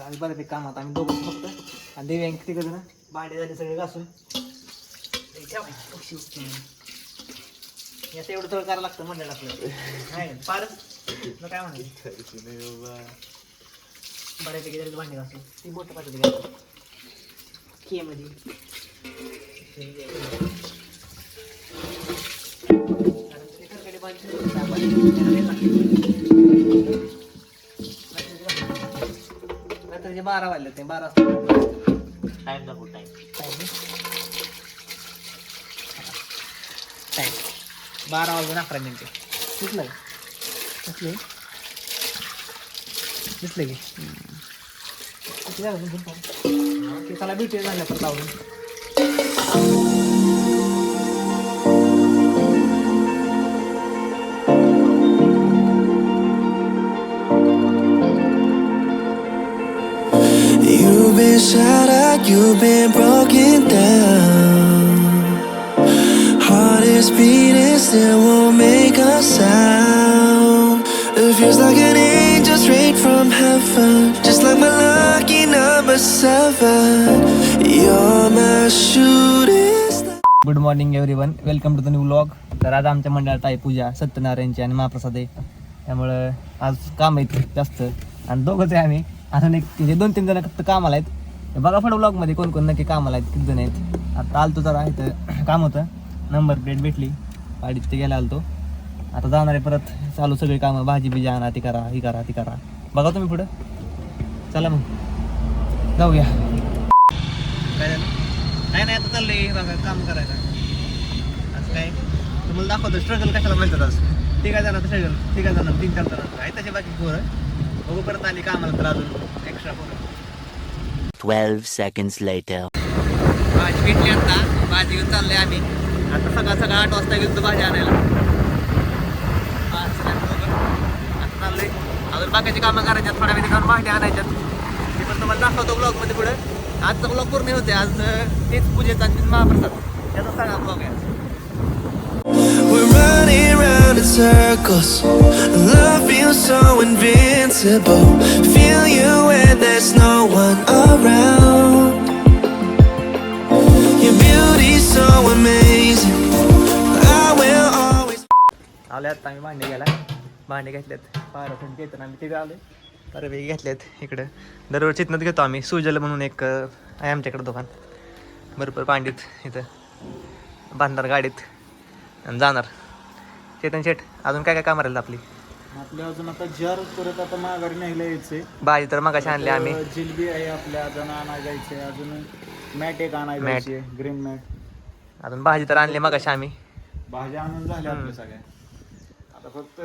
आम्ही बऱ्यापैकी कामात आम्ही दोघं फक्त. आणि देवी अंक तिकडे ना भांडे झाले सगळे घासून. याचं एवढं थोडं करायला लागतं मंडळ आपलं. नाही फारच. मग काय म्हणायचं? बऱ्यापैकी त्याच्यात भांडे घासून. ती मोठं पाहिजे के? मध्ये कारण ते भांडे बारा वाजले ते बारा टाइम दाखव टाइम टाईम बारा वाजून अकरा मिनिटे. दिसलं दिसले? दिसले की? किती झालं त्याला ब्युटी झाल्या परत आवडून You've been shattered, you've been broken down. Heart is beating, still won't make a sound. It feels like an angel straight from heaven, just like my lucky number seven. You're my shooting good morning everyone welcome to the new vlog तर आज आमच्या मंडळात आहे पूजा सत्यनारायणची आणि महाप्रसाद आहे त्यामुळं आज काम आहे जास्त आणि दोघंच आहे आम्ही अजून एक म्हणजे दोन तीन जण फक्त कामाला आहेत. बघा पुढे व्लॉगमध्ये कोण कोण नक्की कामाला आहेत किती जण आहेत. आता आलतो जरा इथं काम होतं. नंबर प्लेट भेटली. गाडीत ते गेला आलतो. आता जाणार आहे परत. चालू सगळी कामं. भाजी बिजी आणा ती करा ही करा ती करा. बघा तुम्ही पुढं. चला मग. जाऊया. काय झालं? नाही आता चाललंय बघा काम करायला. आज काय? तुम्हाला दाखवतो. स्ट्रगल कशाला म्हणतात आज? ते काय जाणार स्ट्रगल ते काय जाणार तीन चार जाणार आहे त्याच्या बाकी पोरं. बघू परत आली कामाला तर अजून एक्स्ट्रा पोरं. 12 seconds later. भाजी भेटली आता. भाजी घेऊन चाललोय आम्ही. आता सकाळ सकाळ आठ वाजता गेलो होतो भाजी आणायला. आता चाललोय. अजून बाकीची कामं करायच्यात थोड्या वेळी काढून भांडी आणायच्यात ते पण तुम्हाला दाखवतो ब्लॉगमध्ये पुढे. आजचा ब्लॉग पूर्ण होते आज तेच पूजेचा महाप्रसाद. त्याचा सगळा ब्लॉग आहे. We're running round in circles. Love feels so invincible. Feel you when there's no one around. Your beauty's so amazing. I will always. आले आता आम्ही भांडे गेला भांडे घेतलेत पारफून घेतो आम्ही तिथे आले बऱ्यापैकी घेतलेत इकडं दररोज चितनच घेतो आम्ही सुजल म्हणून एक अं, आहे आमच्याकडे दुकान भरपूर भांडीत इथं बांधणार गाडीत आणि जाणार. चेतन शेठ अजून काय काय कामं राहिलं आपली? आपल्या अजून आता जार परत आता माघारी न्यायला यायचंय भाजी तर मगाशी आणली आम्ही. जिलबी आहे आपल्या अजून आणायला जायचंय अजून मॅट एक आणायला मॅट. जायचे ग्रीन मॅट. अजून भाजी तर आणली मगाशी आम्ही. भाज्या आणून झाल्या आपल्या सगळ्या. आता फक्त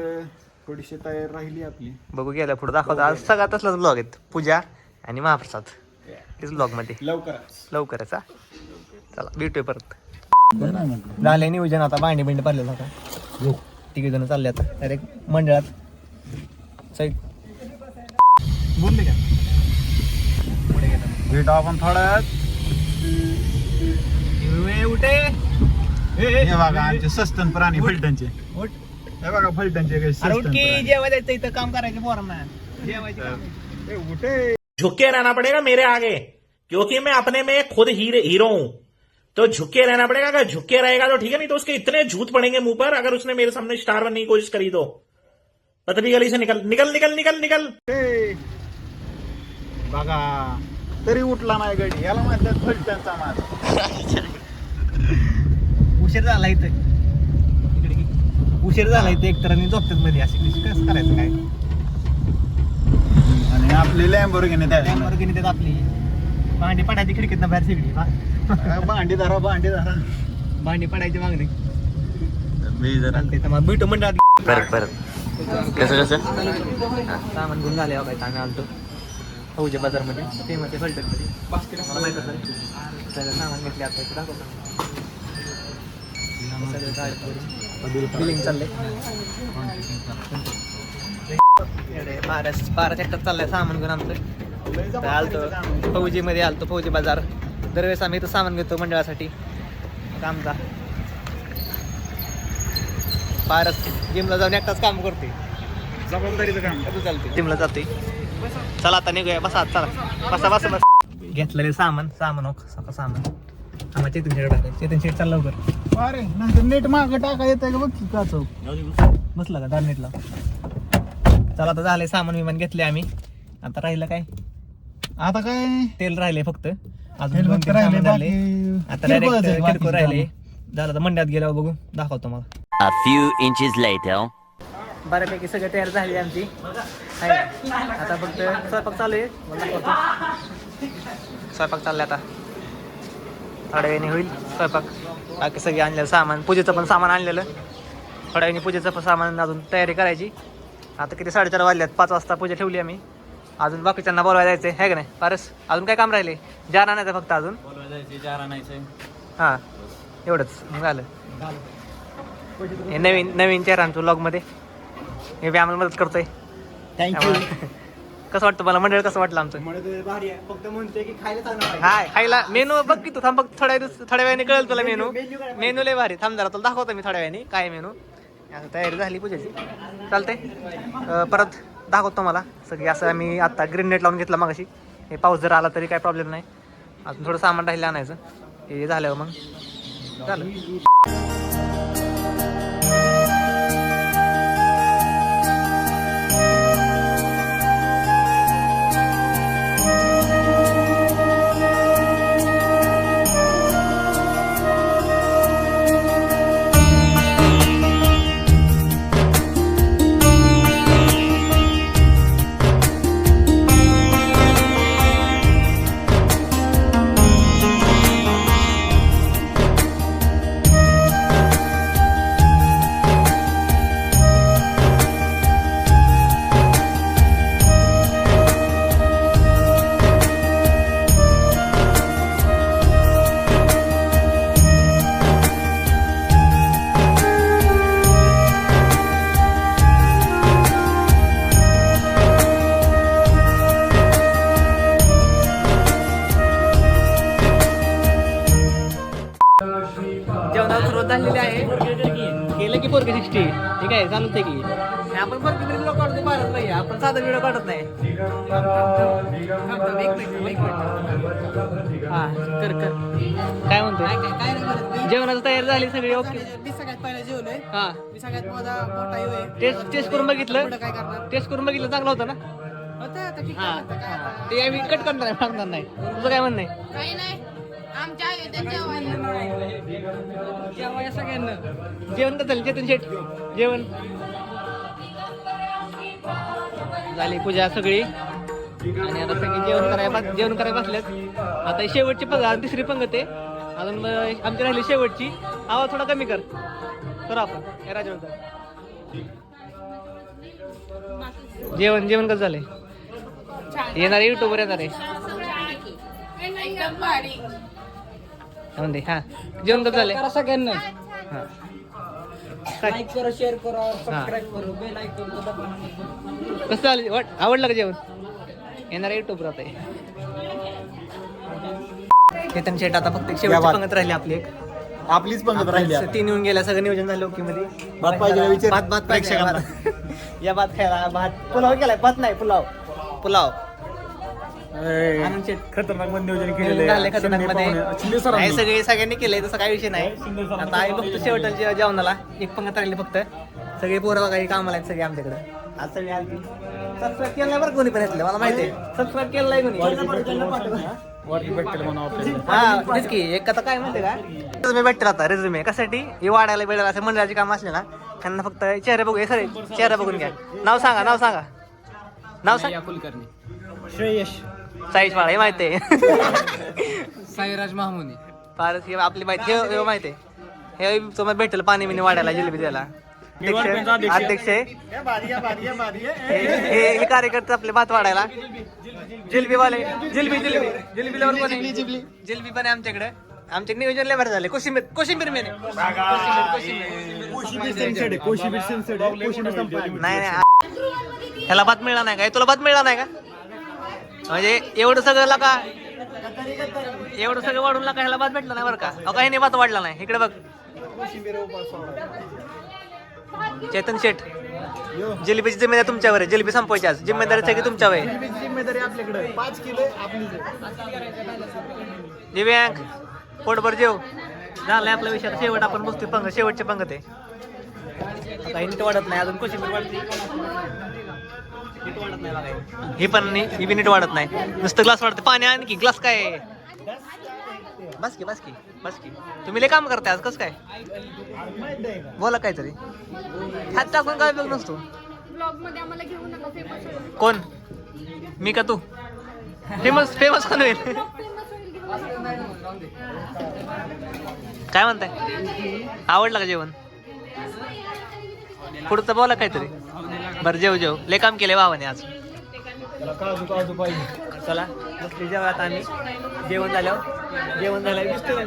थोडीशी तयार राहिली आपली. बघू गेल्या पुढे दाखवतो. आज सगळा तसलाच ब्लॉग आहेत पूजा आणि महाप्रसाद. तेच ब्लॉगमध्ये लवकरच. लवकरच हा. चला भेटूया परत. झाले नियोजन आता भांडी बिंडी पडलेलं आता. तिघे जण चालले आता डायरेक्ट मंडळात. साईड बोलले का? पुढे गेला. भेटू आपण थोड्या वेळात. उठे. हे बघा आमचे सस्तन प्राणी फलटणचे. उठ. हे बघा फलटणचे काही अरे उठ सस्तन की प्राणी. जेवायला जायचं इथं काम करायचं पोरांना. जेवायचं काम. ए, उठे. झुके रहना पड़ेगा मेरे आगे क्योंकि मैं अपने में खुद हीरे हीरो हूं. तो झुके रहना पड़ेगा। अगर झुके रहेगा तो ठीक है नहीं तो उसके इतने झूठ पड़ेंगे मुंह पर अगर उसने मेरे सामने स्टार बनने की कोशिश करी तो। पतली गली से निकल निकल निकल निकल निकल। बघा तरी उठला नाही गडी याला म्हणतात फलटणचा मार उशीर झाला इथं. उशीर झाला इथं एकतर आणि झोपतात मध्ये असे कसं करायचं काय? आणि आपली लॅम्बोर घेणे त्यामुळे गेली त्यात आपली. भांडी पडायची खिडकीतनं बाहेर शिकली भांडी धरा भांडी धरा. भांडी पडायची मागणी. मी जरा चालते तर मग भेटू मंडळात परत परत कसं कसं? सामान घेऊन झाले बघा आम्ही आलतो. फौजे बाजारमध्ये ते मध्ये सगळं सामान घेतले आता इकडे दाखवतो. सगळं बिलिंग चाललंय. बारा बारा चॅक्टर चाललंय सामान घेऊन आमचं. तर आलतो. फौजीमध्ये आलतो फौजी बाजार. दरवेळेस आम्ही इथं सामान घेतो मंडळासाठी. कामचा. पारस. जिमला जाऊन एकटाच काम करते जबाबदारीचं काम. कसं चालते टीमला जातोय. चला आता निघूया. बसा आत, चला. बसा बसा बस. घेतलेले सामान सामान हो सका सामान. आम्हाला चेतन शेट टाकाय चेतन शेट चालला लवकर. अरे नंतर नेट मागं टाका येत का? बघ की का चौक बसला का दार नेटला चला आता झाले सामान विमान घेतले आम्ही. आता राहिलं काय? आता काय? तेल राहिले फक्त. तेल राहिले, बाकी आता डायरेक्ट किरकोळ राहिले. झालं तर मंड्यात गेल्यावर बघू दाखवतो मला A few inches later. बऱ्यापैकी सगळं तयार झाली आमची. आहे. आता फक्त स्वयंपाक चालू आहे. मला दाखवतो. स्वयंपाक चाललाय आता. थोड्या वेळाने होईल स्वयंपाक. बाकी सगळे आणलेलं सामान. पूजेचं पण सामान आणलेलं. थोड्या वेळाने पूजेचं पण सामान अजून तयारी करायची. आता किती साडेचार वाजल्यात. पाच वाजता पूजा ठेवली आम्ही. अजून बाकीच्यांना बोलवायला जायचं आहे का नाही? पारस अजून काय काम राहिले? जार आणायचं फक्त अजून? हां. एवढंच. मग झालं. हे नवीन नवीन चेहरा आणतो व्लॉगमध्ये हे बी आम्हाला मदत करतोय. थँक्यू कसं वाटतं मला मंडळ कसं वाटलं आमचं? फक्त म्हणतोय की खायला हाय खायला. मेनू बघ की तू थांब बघ. थोड्या दिवस थोड्या वेळाने कळेल तुला मेनू. मेनू लय भारी. थांब जरा तुला दाखवतो मी थोड्या वेळाने. काय मेनू? असं तयारी झाली पूजेची. चालते परत दाखवतो मला सगळी असं आम्ही आता ग्रीन नेट लावून घेतला मगाशी. हे पाऊस जर आला तरी काय प्रॉब्लेम नाही. अजून थोडं सामान राहिलं आणायचं. हे झाल्यावर मग. झालं. ठीक आहे चालते की आपण पोरगे व्हिडिओ काढतो भारत नाही. आपण साधा व्हिडिओ काढत नाही. हा कर कर. काय म्हणतो जेवणाची तयारी झाली सगळी ओके. मी सगळ्यात पहिला जेवलोय. हा. मी सगळ्यात मोठा येऊ टेस्ट टेस्ट करून बघितलं? काय करणार? टेस्ट करून बघितलं चांगलं होतं ना? होतं. ते आम्ही कट करणार आहे मागणार नाही. तुझं काय म्हणणं आहे? काही नाही. आमच्या अयोध्येत जेवायला. जेवाय सगळ्यांना. जेवण कसं झालं चेतन शेठ जेवण. झाली पूजा सगळी. आणि आता सगळी जेवण करायला जेवण करायला बसल्यात. आता ही शेवटची पंग तिसरी पंगत आहे. अजून आमची राहिली शेवटची. आवाज थोडा कमी कर. करू आपण. राजवंत जेवण जेवण कसं झालंय? येणार युट्यूबवर येणार. आहे म्हणते हा. जेवण कसं झालंय? करा सगळ्यांना. हा. काय लाईक करा शेअर करा सबस्क्राईब करा बेल कसं झालं? वाट आवडलं का जेवण? येणार युट्यूब राहत आहे केतन शेट आता फक्त शेवटची बात. पंगत राहिली आपली एक. आपलीच पंगत राहिली तीन येऊन गेल्या सगळं नियोजन झालं ओके मध्ये भात पाहिजे का विचार? भात भात पाहिजे प्रेक्षकांना. भात. या भात खायला भात पुलाव केलाय? भात नाही पुलाव. पुलाव. खतरनाकमध्ये नियोजन झालंय खतरनाकमध्ये सगळे सगळ्यांनी केलंय तसं काही विषय नाही. आता आई फक्त शेवटच्या जेवणाला. एक पंगत राहिली फक्त. सगळे पोरं काही कामाला आहेत सगळे आमच्याकडे. आज सगळे आलती सबस्क्राईब केलं बरं कोणी पण यातलं, मला माहिती आहे. सबस्क्राईब केलं नाही कोणी. वरती भेटेल म्हणून आपल्याला हा तेच की एक आता काय म्हणते का? रेझुमे भेटते आता कशासाठी? हे वाढायला भेटायला असं मंडळाचे काम असले ना त्यांना फक्त चेहरे बघू सर चेहरा बघून घ्या. नाव सांगा नाव सांगा. नाव सांग. श्रेयश. साईश वाळा हे माहिती आहे. साईराज महामुनी फारच हे आपली माहिती हे हे माहिती आहे. हे तुम्हाला भेटेल पाणी मिनी वाढायला जिलेबी द्यायला. अध्यक्ष अध्यक्ष. आहे. हे हे- हे कार्यकर्ते आपले भात वाढायला. जिलबी वाले जिलबी जिलबी. जिलबी लेवल पण आहे जिलबी पण आहे आमच्याकडे. आमचे नियोजन लेबर झाले कोशिंबीर कोशिंबीर मेने नाही नाही ह्याला भात मिळाला नाही का? तुला भात मिळाला नाही का? म्हणजे एवढं सगळं लका. एवढं सगळं वाढून लका ह्याला भात भेटला नाही बरं का. अहो काही नाही भात वाढला नाही. इकडे बघ. चेतन शेठ. जिलेबीची जिम्मेदारी तुमच्यावर आहे. जिलेबी संपवायची आज. जिम्मेदारी सगळी तुमच्यावर आहे. जिम्मेदारी आपल्याकडे पाच किलो आपली दिव्यांग पोटभर जेव. झालाय आपला विषय शेवट आपण बसतोय पंग शेवटचे पंगत आहे. काही वाढत नाही. अजून कोशिंबीर वाढते. हे. पण नाही ही बी नीट वाढत नाही. नुसतं ग्लास वाढते. पाणी आणखी ग्लास काय? बस की बस की बस की. तुम्ही लय काम करताय आज कसं काय? बोला काहीतरी. हात टाकून काय उपयोग नसतो. कोण? मी का तू? फेमस फेमस कोण होईल? काय म्हणताय? आवडलं का जेवण? पुढचं बोला काहीतरी. बरं जेव जेव. लय काम केले भावाने आज. काजू काजू पाहिजे. चला आता आम्ही. जेवण झाल्यावर जेवण झाल्यावर दिसतोय.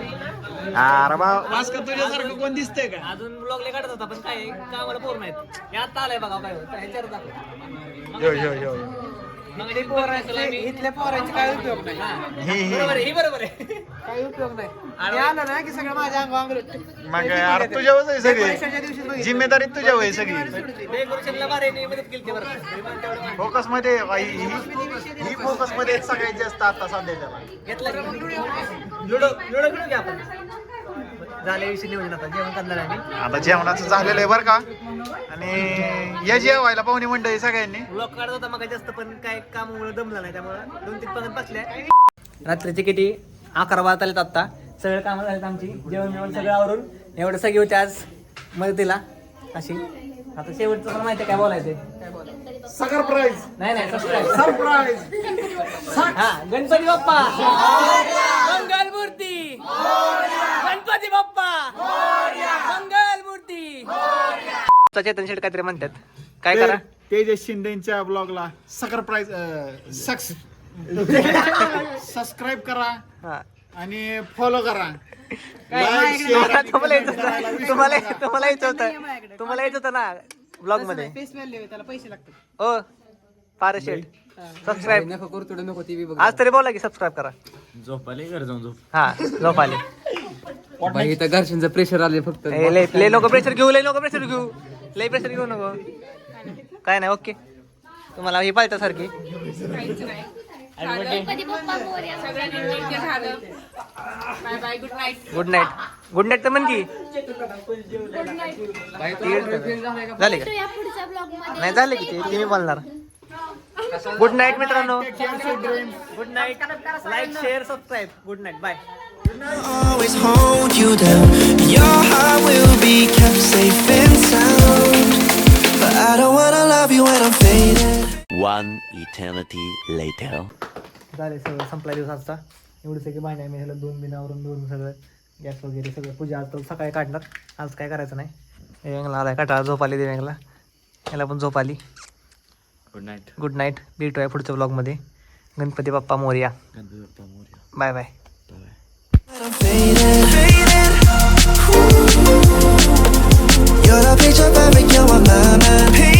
अरे तुझ्यासारखं कोण दिसतंय का? अजून ब्लॉग लय काढत होता पण काय कामाला पोर नाहीत. हे आता आलाय बघा काय होतं ह्याच्यावर दाखव यो यो यो मग ते पोर इथल्या पोरांचे काय उपयोग नाही. बरोबर आहे ही बरोबर आहे. काही उपयोग नाही. आणि आलं ना की सगळं माझ्या अंगावर मग अरे तुझ्यावर आहे सगळी. परीक्षाच्या दिवशी बघितलं. जिम्मेदारी तुझ्यावर आहे सगळी. डेकोरेशनला बारे मदत केली बरं. विमान तेवढं मागे. फोकसमध्ये ही ही फोकसमध्ये सगळ्यात जास्त आता सध्याच्याला घेतला का? लुडो लुडो खेळू घ्या आपण? झाले विषय नियोजन आता. जेवण करणार आहे आम्ही आता जेवणाचं झालेलं आहे बरं का. आणि या जेवायला पाहुणे मंडळी सगळ्यांनी. ब्लॉक काढत होता मग जास्त पण काय कामामुळे दमलं नाही त्यामुळे दोन तीन पंगत बसल्या. रात्रीचे किती? अकरा वाजता आलेत आत्ता. सगळं कामं झालेत आमची. जेवण जेवण सगळं आवरून. एवढं सगळी होते आज मदतीला. अशी. आता शेवटचं पण माहिती काय बोलायचं सरप्राईज. नाही नाही सरप्राईज. हा गणपती बाप्पा. मंगल मूर्ती. गणपती बाप्पा. मंगल मूर्ती. चेतन शेठ काहीतरी म्हणतात. काय करा? तेजस शिंदेच्या ब्लॉगला सरप्राईज सक्स सबस्क्राईब करा हा. आणि फॉलो करा. तुम्हाला यायचं होतं. तुम्हाला तुम्हाला यायचं होतं. तुम्हाला यायचं होतं ना ब्लॉगमध्ये? फेस व्हॅल्यू त्याला पैसे लागतात. ओ पार शेठ सबस्क्राईब नको करू थोडं नको बघ. आज तरी बोला की सबस्क्राईब करा. झोपाले घर जाऊन झोप. हा झोप आले बाई इथं घरच्यांचं प्रेशर आले फक्त. ए, लय लय लोक प्रेशर घेऊ लय लोक प्रेशर घेऊ. लय प्रेशर घेऊ नको. काय नाही ओके. तुम्हाला ही पाहिजे सारखी. Ganpati Bappa Morya. Bye bye good night good night good night तर म्हण की. झाले का? या पुढच्या ब्लॉगमध्ये नाही झाले की ते ते मी बोलणार. गुड नाईट मित्रांनो. Good night like share subscribe good night bye always hold you down. Your heart will be kept safe and sound. But I don't wanna love you when I'm faded. One eternity later. झाले सगळं संपला दिवस आजचा. एवढं सगळी बांधणी आम्ही ह्याला दोन बिनावरून दोन सगळं गॅस वगैरे सगळं. पूजा आज तर सकाळी काढणार. आज काय करायचं नाही. देव्यांगला आला काटाळा झोप आली देव्यांगला याला पण झोप आली. गुड नाईट गुड नाईट भेटू आहे पुढच्या ब्लॉगमध्ये Ganpati Bappa Morya. Bye bye You're a picture you're man